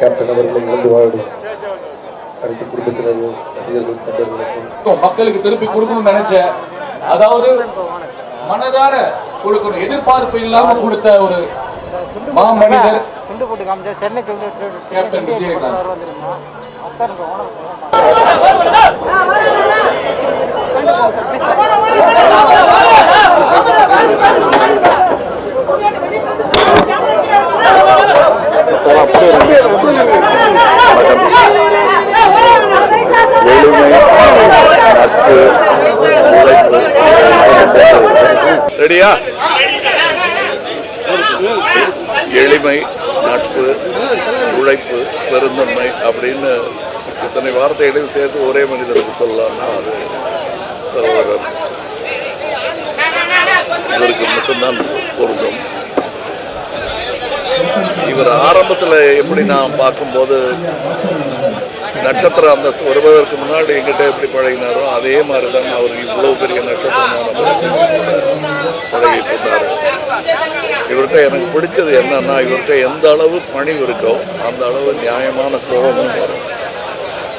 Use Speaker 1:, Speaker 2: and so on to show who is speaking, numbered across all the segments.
Speaker 1: Captain அவர்களை இழந்து வாழும். அனைத்து குடும்பத்தினரும் ரசிகர்கள் தொண்டர்களுக்கும்
Speaker 2: மக்களுக்கு திருப்பி கொடுக்கணும்னு நினைச்சேன் அதாவது மனதார கொடுக்கணும். எதிர்பார்ப்பு இல்லாம கொடுத்த ஒரு மாமனிதர்
Speaker 3: துண்டு போட்டு காமிச்சா சென்னை
Speaker 2: கேப்டன் விஜயகாந்த்
Speaker 4: இல்லையா? எளிமை நட்பு உழைப்பு பெருந்தன்மை அப்படின்னு இத்தனை வார்த்தைகளையும் சேர்த்து ஒரே மனிதனுக்கு சொல்லலாம்னா அது சகோதரர் இவருக்கு மட்டும்தான் பொருந்தும். இவர் ஆரம்பத்தில் எப்படி நான் பார்க்கும்போது நட்சத்திர அந்தஸ்து வருவதற்கு முன்னாடி எங்கிட்ட எப்படி பழகினாரோ அதே மாதிரி தான் அவர் இவ்வளோ பெரிய நட்சத்திரமான இவர்கிட்ட எனக்கு பிடிச்சது என்னன்னா இவர்கிட்ட எந்த அளவு பணிவு இருக்கோ அந்த அளவு நியாயமான கோபமும் வரும்.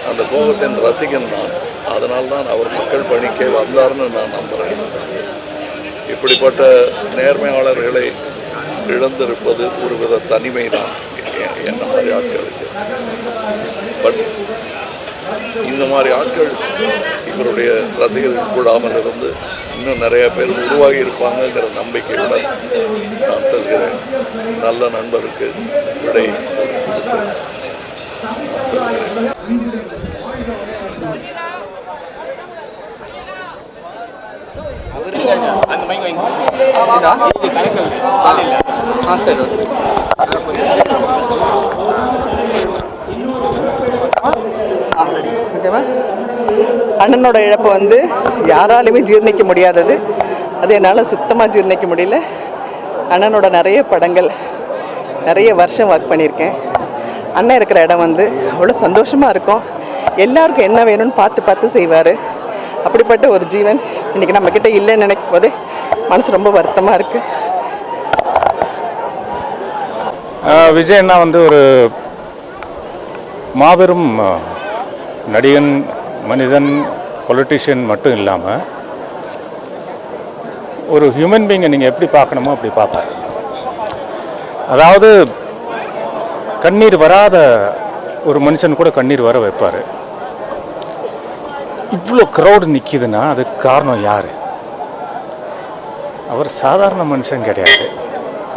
Speaker 4: அந்த கோபத்தின் ரசிகன் தான் அதனால தான் அவர் மக்கள் பணிக்கே வந்தார்னு நான் நம்புகிறேன் இப்படிப்பட்ட நேர்மையாளர்களை இழந்திருப்பது ஒரு வித தனிமை தான் என்ன மாதிரி ஆட்களுக்கு பட் இந்த மாதிரி ஆட்கள் இவருடைய ரசிகர்கள் கூடாமல் இருந்து இன்னும் நிறைய பேர் உருவாகி இருப்பாங்கங்கிற நம்பிக்கையுடன் நான் சொல்கிறேன். நல்ல நண்பருக்கு விடை கொடுத்து சொல்கிறேன்
Speaker 5: அண்ணனோட இழப்பு வந்து யாராலையுமே ஜீர்ணிக்க முடியாதது. அது என்னால் சுத்தமாக ஜீர்ணிக்க முடியல. அண்ணனோட நிறைய படங்கள் நிறைய வருஷம் ஒர்க் பண்ணியிருக்கேன். அண்ணன் இருக்கிற இடம் வந்து அவ்வளோ சந்தோஷமாக இருக்கும். எல்லாருக்கும் என்ன வேணும்னு பார்த்து பார்த்து செய்வார். அப்படிப்பட்ட ஒரு ஜீவன் இன்றைக்கி நம்மக்கிட்ட இல்லைன்னு நினைக்கும் போது மனசு ரொம்ப வருத்தமாக இருக்குது
Speaker 6: விஜய் அண்ணா வந்து ஒரு மாபெரும் நடிகன் மனிதன் பொலிட்டிஷியன் மட்டும் இல்லாமல் ஒரு ஹியூமன் பீங்கை நீங்கள் எப்படி பார்க்கணுமோ அப்படி பார்ப்பார். அதாவது கண்ணீர் வராத ஒரு மனுஷன் கூட கண்ணீர் வர வைப்பார். இவ்வளோ க்ரௌடு நிற்கிதுன்னா அதுக்கு காரணம் யார்? அவர் சாதாரண மனுஷன் கிடையாது.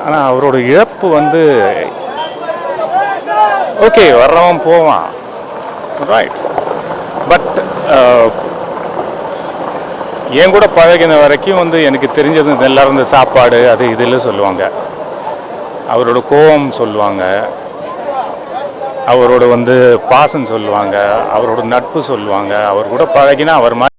Speaker 6: ஆனால் அவரோட இழப்பு வந்து ஓகே வர்றவன் போவான். ரைட் பட் uh, என் கூட பழகின வரைக்கும் வந்து எனக்கு தெரிஞ்சது நல்லா இருந்த சாப்பாடு அது இதில் சொல்லுவாங்க. அவரோட கோபம் சொல்லுவாங்க. அவரோட வந்து பாசம் சொல்லுவாங்க. அவரோட நட்பு சொல்லுவாங்க. அவர் கூட பழகினா அவர் மாதிரி